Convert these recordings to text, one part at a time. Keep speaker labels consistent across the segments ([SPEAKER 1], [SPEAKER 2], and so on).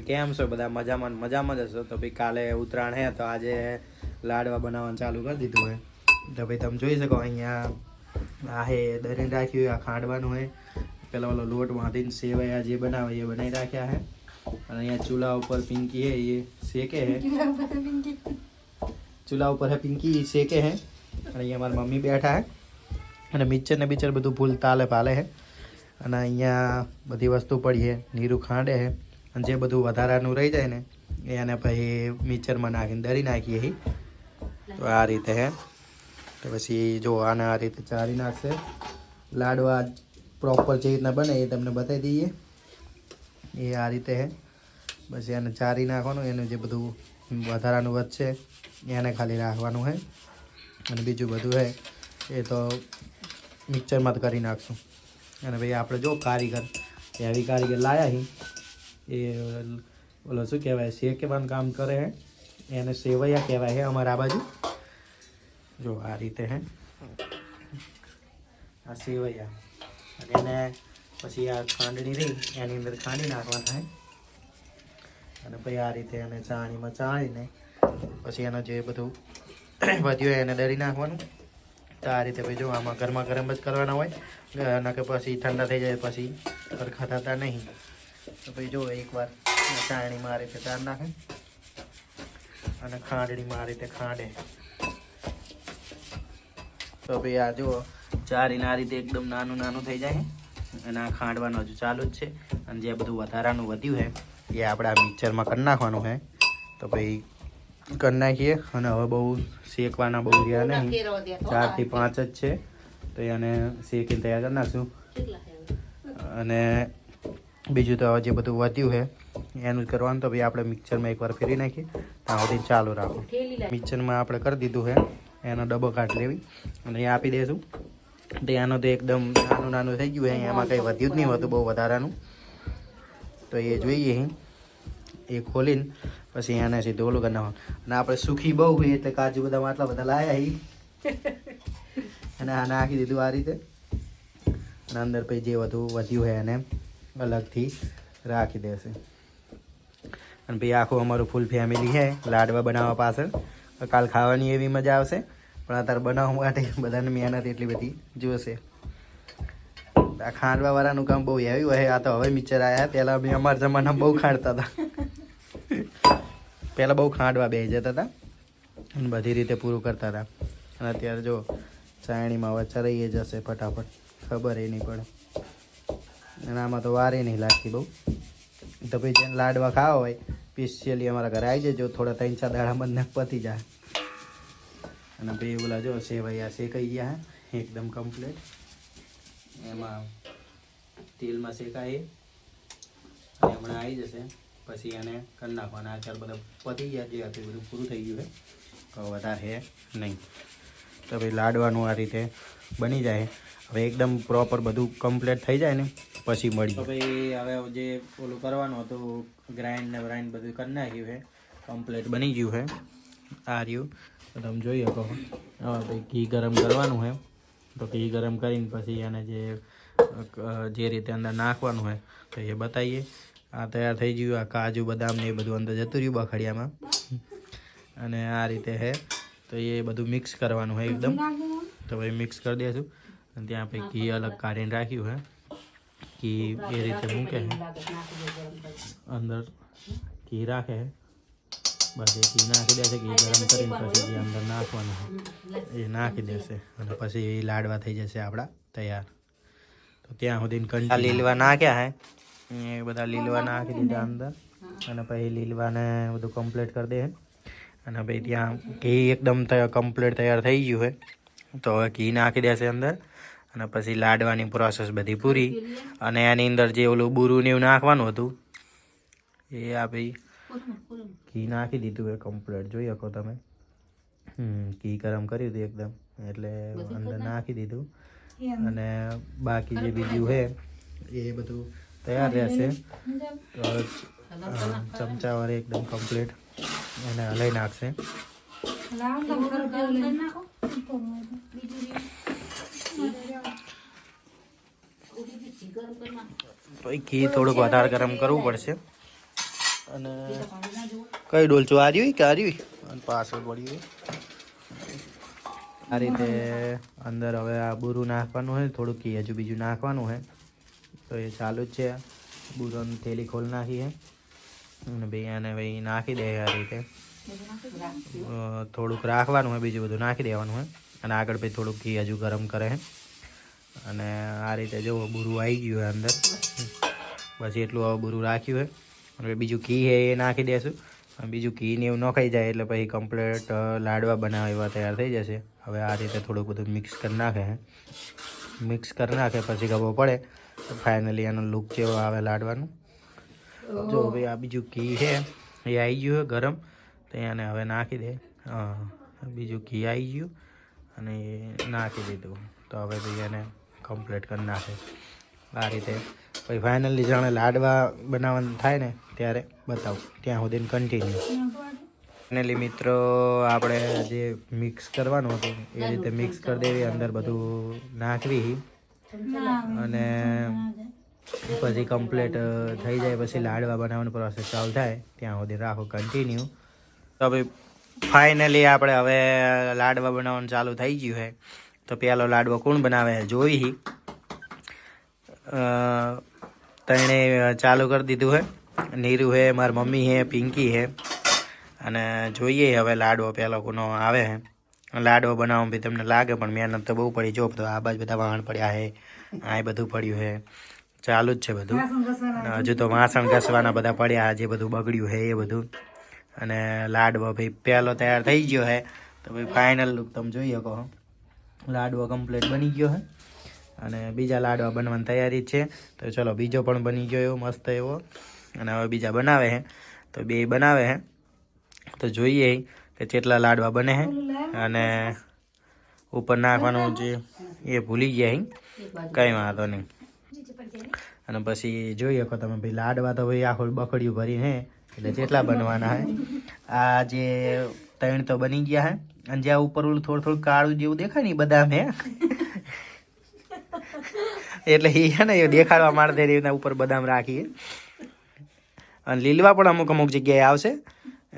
[SPEAKER 1] કેમ છો બધા? મજામાં મજામાં જ હશો? તો ભાઈ કાલે ઉત્તરાયણ હે તો આજે લાડવા બનાવવાનું ચાલુ કરી દીધું હે. તો ભાઈ તમે જોઈ શકો અહીંયા આ હે દરીને રાખ્યું આ ખાંડવાનું હે. પેલા ઓલો લોટ બાંધીને સેવાયા જે બનાવે એ બનાવી રાખ્યા હે. અને અહીંયા ચૂલા ઉપર પિંકી હે એ શેકે હે. ચૂલા ઉપર હે પિંકી એ શેકે હે. અને અહીંયા મારી મમ્મી બેઠા હે. અને મિક્સર ને બિચર બધું ફૂલ તાલે પાલે હે. અને અહીંયા બધી વસ્તુ પડી હે નીરું ખાંડે હે. જે બધું વધારાનું રહી જાય ને, એને પછી મિક્સરમાં નાખીને દરી નાખીએ તો આ રીતે હે. તો પછી જો આને આ રીતે ચારી નાખશે. લાડવા પ્રોપર જે રીતના બને એ તમને બતાવી દઈએ. એ આ રીતે હે. પછી એને ચારી નાખવાનું, એનું જે બધું વધારાનું વધશે, એને ખાલી રાખવાનું હે. અને બીજું બધું હે, એ તો મિક્સરમાં જ કરી નાખશું. અને ભાઈ આપણે જો કારીગર, એવી કારીગર લાયા હી એ ઓલો શું કહેવાય શેકેવાનું કામ કરે હે. એને સેવૈયા કહેવાય હે અમારા આ બાજુ. જો આ રીતે હે. આ સેવૈયા. અને એને પછી આ ખાંડણી રહી, એની અંદર ખાંડી નાખવાના હે. અને પછી આ રીતે એને ચાણીમાં ચાળીને પછી એનો જે બધું વધ્યું હોય એને દળી નાખવાનું. તો આ રીતે ભાઈ જો આમાં ગરમા ગરમ જ કરવાના હોય. કે પછી ઠંડા થઈ જાય પછી સરખા થતા નહીં. તો ભાઈ જો એકવાર ચાણીમાં આ રીતે ચાર નાખે. અને ખાંડણીમાં આ રીતે ખાંડે. તો ભાઈ આ જુઓ ચારીને આ રીતે એકદમ નાનું નાનું થઈ જાય અને આ ખાંડવાનું હજુ ચાલુ જ છે. અને જે બધું વધારાનું વધ્યું છે એ આપણે આ મિક્સરમાં કરી નાખવાનું છે. તો ભાઈ કરી નાખીએ. અને હવે બહુ શેકવાના બહુ રહ્યા નહીં. ચારથી પાંચ જ છે. તો એને શેકીને તૈયાર કરી નાખશું. અને બીજું તો જે બધું વધ્યું છે એનું કરવાનું. તો ભાઈ આપણે મિક્સરમાં એકવાર ફેરી નાખીએ. ત્યાં સુધી ચાલુ રાખો. મિક્સરમાં આપણે કરી દીધું છે. એનો ડબ્બો કાઢી લેવી. અને એ આપી દઈશું તો એનો તો એકદમ નાનું નાનું થઈ ગયું છે. એમાં કંઈ વધ્યું જ નહીં હોતું બહુ વધારાનું. તો એ જોઈએ અહીં એ ખોલીને પછી એને સીધું ઓલું કરી નાખવાનું. અને આપણે સુખી બહુ હોય એટલે કાજુ બધા આટલા બધા લાયા હી. અને આને આખી દીધું આ રીતે. અને અંદર પછી જે વધુ વધ્યું હોય એને અલગથી રાખી દેશે. અને પછી આખું અમારું ફૂલ ફેમિલી છે, લાડવા બનાવવા પાછળ. કાલ ખાવાની એવી મજા આવશે, પણ અત્યારે બનાવવા માટે બધાને મહેનત એટલી બધી જોશે. આ ખાંડવાવાળાનું કામ બહુ હેવી હોય, આ તો હવે મિક્સર આવ્યા પહેલાં અમે અમારા જમાનામાં બહુ ખાંડતા હતા. પહેલાં બહુ ખાંડવા બે જતા હતા. અને બધી રીતે પૂરું કરતા હતા. અને અત્યારે જો ચાયણીમાં હવે ચરાઈએ જશે ફટાફટ. ખબર એ નહીં પડે. અને આમાં તો વારે નહીં લાગતી બહુ. તો પછી જેને લાડવા ખાવા હોય સ્પેશિયલી અમારા ઘરે આવી જજો, થોડા ત્રણ ચાર દાડામાં જ ને પતી જાય. અને ભાઈ ઓલા જો સેવૈયા શેકાઈ ગયા હે, એકદમ કમ્પ્લીટ એમાં તેલમાં શેકાય. અને હમણાં આવી જશે. પછી એને કરી નાખવાના. અત્યારે બધા પતી ગયા જે હતું બધું પૂરું થઈ ગયું છે. તો વધારે છે નહીં. તો ભાઈ લાડવાનું આ રીતે બની જાય. હવે એકદમ પ્રોપર બધું કમ્પ્લીટ થઈ જાય ને. પછી મળી તો ભાઈ હવે જે ઓલું કરવાનું હતું ગ્રાઇન્ડ ને બ્રાઇન્ડ બધું કરી નાખ્યું છે કમ્પ્લીટ બની ગયું છે. આ રહ્યું. તો તમે જોઈ શકો. હવે ભાઈ ઘી ગરમ કરવાનું છે. તો ઘી ગરમ કરીને પછી એને જે જે રીતે અંદર નાખવાનું હોય તો એ બતાવીએ. આ તૈયાર થઈ ગયું. આ કાજુ બદામ ને એ બધું અંદર જતું રહ્યું બખડિયામાં. અને આ રીતે હે તો એ બધું મિક્સ કરવાનું હોય એકદમ. તો ભાઈ મિક્સ કરી દઈશું અને ત્યાં પછી ઘી અલગ કાઢીને રાખ્યું છે. ઘી એ રીતે મૂકે છે અંદર ઘી રાખે પછી બસ એ ઘી નાખી દેશે ઘી ગરમ કરીને પછી જે અંદર નાખવાનું એ નાખી દેશે અને પછી એ લાડવા થઈ જશે આપણા તૈયાર તો ત્યાં સુધી કંટા લીલવા નાખ્યા હે એ બધા લીલવા નાખી દીધા અંદર અને પછી લીલવાને બધું કમ્પ્લીટ કરી દે અને ભાઈ ત્યાં ઘી એકદમ કમ્પ્લીટ તૈયાર થઈ ગયું હોય તો હવે ઘી નાખી દેશે અંદર અને પછી લાડવાની પ્રોસેસ બધી પૂરી. અને એની અંદર જે ઓલું બુરું ને એવું નાખવાનું હતું, એ આ ઘી નાખી દીધું એ કમ્પ્લીટ જોઈ શકો તમે. ઘી ગરમ કર્યું હતું એકદમ. એટલે અંદર નાખી દીધું. અને બાકી જે બીજું છે, એ બધું તૈયાર રહેશે. ચમચા વાળી એકદમ કમ્પ્લીટ એને હલાઈ નાખશે પછી ઘી થોડુંક વધારે ગરમ કરવું પડશે. અને કઈ ડોલચું આ રહ્યું કે આ અને પાછળ પડ્યું આ રીતે અંદર હવે આ બુરું નાખવાનું હોય થોડુંક ઘી હજુ બીજું નાખવાનું હોય. તો એ ચાલુ જ છે. બુરોની થેલી ખોલ નાખી છે. અને ભાઈ આને ભાઈ નાખી દે આ રીતે. થોડુંક રાખવાનું હોય, બીજું બધું નાખી દેવાનું હોય. અને આગળ ભાઈ થોડુંક ઘી હજુ ગરમ કરે છે. અને આ રીતે જો બુરું આવી ગયું હોય અંદર. પછી એટલું હવે બુરું રાખ્યું હોય. અને બીજું ઘી છે એ નાખી દેશું. અને બીજું ઘી ને એવું નખાઈ જાય એટલે પછી કમ્પ્લેટ લાડવા બનાવવા એવા તૈયાર થઈ જશે. હવે આ રીતે થોડુંક બધું મિક્સ કરી નાખે મિક્સ કરી નાખે પછી ખબર પડે. તો ફાઇનલી એનો લુક જેવો આવે લાડવાનું. જો હવે આ બીજું ઘી છે એ આવી ગયું હોય ગરમ. તો એને હવે નાખી દે. હા બીજું ઘી આવી ગયું. અને નાખી દીધું. તો હવે ભાઈ એને કમ્પ્લીટ કરી નાખે. આ રીતે. પછી ફાઇનલી જાણે લાડવા બનાવવાનું થાય ને ત્યારે બતાવું. ત્યાં સુધી કન્ટિન્યુ ફાઇનલી મિત્રો આપણે જે મિક્સ કરવાનું હતું એ રીતે મિક્સ કરી દેવી અંદર બધું નાખવી. અને પછી કમ્પ્લીટ થઈ જાય પછી લાડવા બનાવવાની પ્રોસેસ ચાલુ થાય. ત્યાં સુધી રાખો કન્ટિન્યુ તો ભાઈ ફાઇનલી આપણે હવે લાડવા બનાવવાનું ચાલુ થઈ ગયું છે. તો પહેલો લાડવો કોણ બનાવે જોઈ હી. તેણે ચાલુ કરી દીધું છે નીરુ હે મારી મમ્મી છે પિંકી છે અને જોઈએ હવે લાડવો પહેલો કોનો આવે છે લાડવો બનાવવામાં બી તમને લાગે પણ મહેનત તો બહુ પડી. જો તો આ બાજુ બધા વાહણ પડ્યા છે આ બધું પડ્યું છે ચાલુ જ છે બધું. હજુ તો વાસણ ઘસવાના બધા પડ્યા જે બધું બગડ્યું છે એ બધું. અને લાડવો ભાઈ પહેલો તૈયાર થઈ ગયો હે. તો ભાઈ ફાઇનલ લુક તમે જોઈ શકો લાડવો કમ્પ્લીટ બની ગયો છે અને બીજા લાડવા બનવાની તૈયારી છે. તો ચલો, બીજો પણ બની ગયો એવો, મસ્ત એવો. અને હવે બીજા બનાવે છે તો બે બનાવે છે તો જોઈએ કે કેટલા લાડવા બને છે અને ઉપર નાખવાનું જે એ ભૂલી ગયા કંઈ વાંધો નહીં. અને પછી જોઈ શકો તમે ભાઈ, લાડવા તો ભાઈ આખું બકડિયું ભરી હે. એટલે જેટલા બનવાના હે. આ જે ત્રણ તો બની ગયા હે. અને જ્યાં ઉપર ઓલું થોડું થોડું કાળું જેવું દેખાય ને બધા મેં હે. એટલે એ છે ને એ દેખાડવા માટે એના ઉપર બદામ રાખીએ. અને લીલવા પણ અમુક અમુક જગ્યાએ આવશે.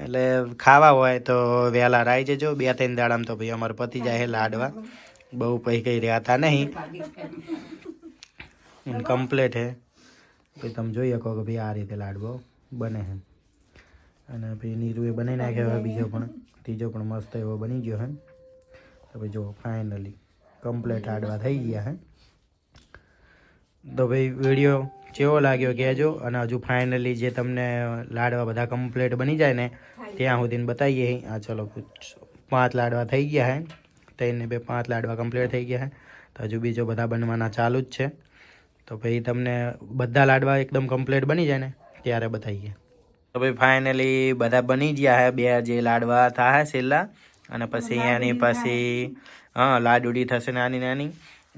[SPEAKER 1] એટલે ખાવા હોય તો વહેલા રાઈ જજો. બે ત્રણ દાડામાં તો ભાઈ અમારે પતી જાય લાડવા. બહુ પછી કંઈ રહેતા નહીં. કમ્પ્લેટ હે. પછી તમે જોઈ શકો કે ભાઈ આ રીતે લાડવો બને છે અને પછી નીરુએ બનાવી નાખ્યો હવે બીજો પણ, ત્રીજો પણ મસ્ત એવો બની ગયો હે. તો ભાઈ જો ફાઇનલી કમ્પ્લેટ લાડવા થઈ ગયા હે. તો ભાઈ વીડિયો કેવો લાગ્યો કહેજો અને હજુ ફાઇનલી જે તમને લાડવા બધા કમ્પ્લેટ બની જાય ને, ત્યાં સુધીને બતાવીએ આ ચલો પાંચ લાડવા થઈ ગયા હે. ત્રણ બે પાંચ લાડવા કમ્પ્લીટ થઈ ગયા હે. તો હજુ બીજો બધા બનવાના ચાલુ જ છે. તો ભાઈ તમને બધા લાડવા એકદમ કમ્પ્લીટ બની જાય ને, ત્યારે બતાવીએ. તો ભાઈ ફાઇનલી બધા બની ગયા હે. બે જે લાડવા થાય છેલ્લા. અને પછી એની પછી હા લાડુડી થશે નાની નાની.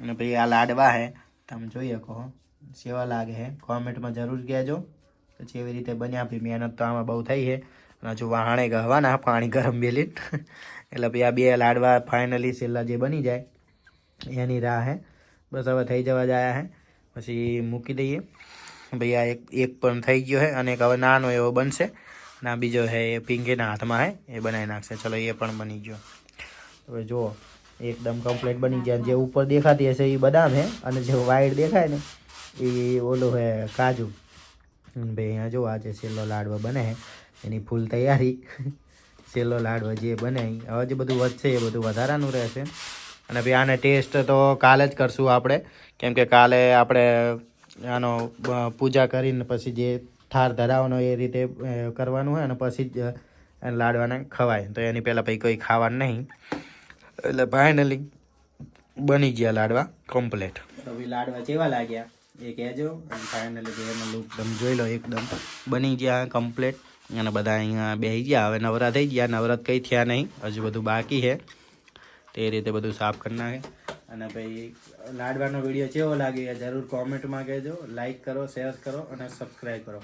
[SPEAKER 1] અને પછી આ લાડવા હે. તમે જોઈ શકો સેવા લાગે હે. કોમેન્ટમાં જરૂર કહેજો. પછી એવી રીતે બન્યા. આપી મહેનત તો આમાં બહુ થઈ છે અને હજુ વહાણે ગહવાના પાણી ગરમ બેલી એટલે પછી આ બે લાડવા ફાઇનલી છેલ્લા જે બની જાય એની રાહ હે. બસ હવે થઈ જવા જાય હે. પછી મૂકી દઈએ. ભાઈ, આ એક એક પણ થઈ ગયો છે અને એક હવે નાનો એવો બનશે. ના બીજો છે એ પિંકીના હાથમાં છે એ બનાવી નાખશે. ચલો, એ પણ બની ગયો. હવે જુઓ, એકદમ કમ્પ્લીટ બની ગયા. જે ઉપર દેખાતી હશે એ બદામ છે અને જે વાઈટ દેખાય ને, એ ઓલું છે કાજુ. ભાઈ, અહીંયા જો આજે છેલ્લો લાડવો બને છે એની ફૂલ તૈયારી. છેલ્લો લાડવો જે બને હવે જે બધું વધશે, એ બધું વધારાનું રહેશે. અને ભાઈ, આને ટેસ્ટ તો કાલે જ કરશું આપણે. કેમ કે કાલે આપણે આનો પૂજા કરીને પછી જે થાર ધરાવવાનો એ રીતે કરવાનું હોય અને પછી જ લાડવાને ખવાય. તો એની પહેલાં પછી કોઈ ખાવાનું નહીં. એટલે ફાઇનલી બની ગયા લાડવા કમ્પ્લીટ તો લાડવા કેવા લાગ્યા? એ કહેજો. ફાઇનલી એનો લુક તમે જોઈ લો એકદમ. બની ગયા કમ્પ્લીટ અને બધા અહીંયા બેસી ગયા. હવે નવરા થઈ ગયા. નવરાત કંઈ થયા નહીં. હજુ બધું બાકી છે. તે રીતે બધું સાફ કરી નાખે. અને ભાઈ, લાડવાનો વીડિયો કેવો લાગ્યો જરૂર કોમેન્ટમાં કહેજો. લાઈક કરો શેર કરો અને સબસ્ક્રાઈબ કરો.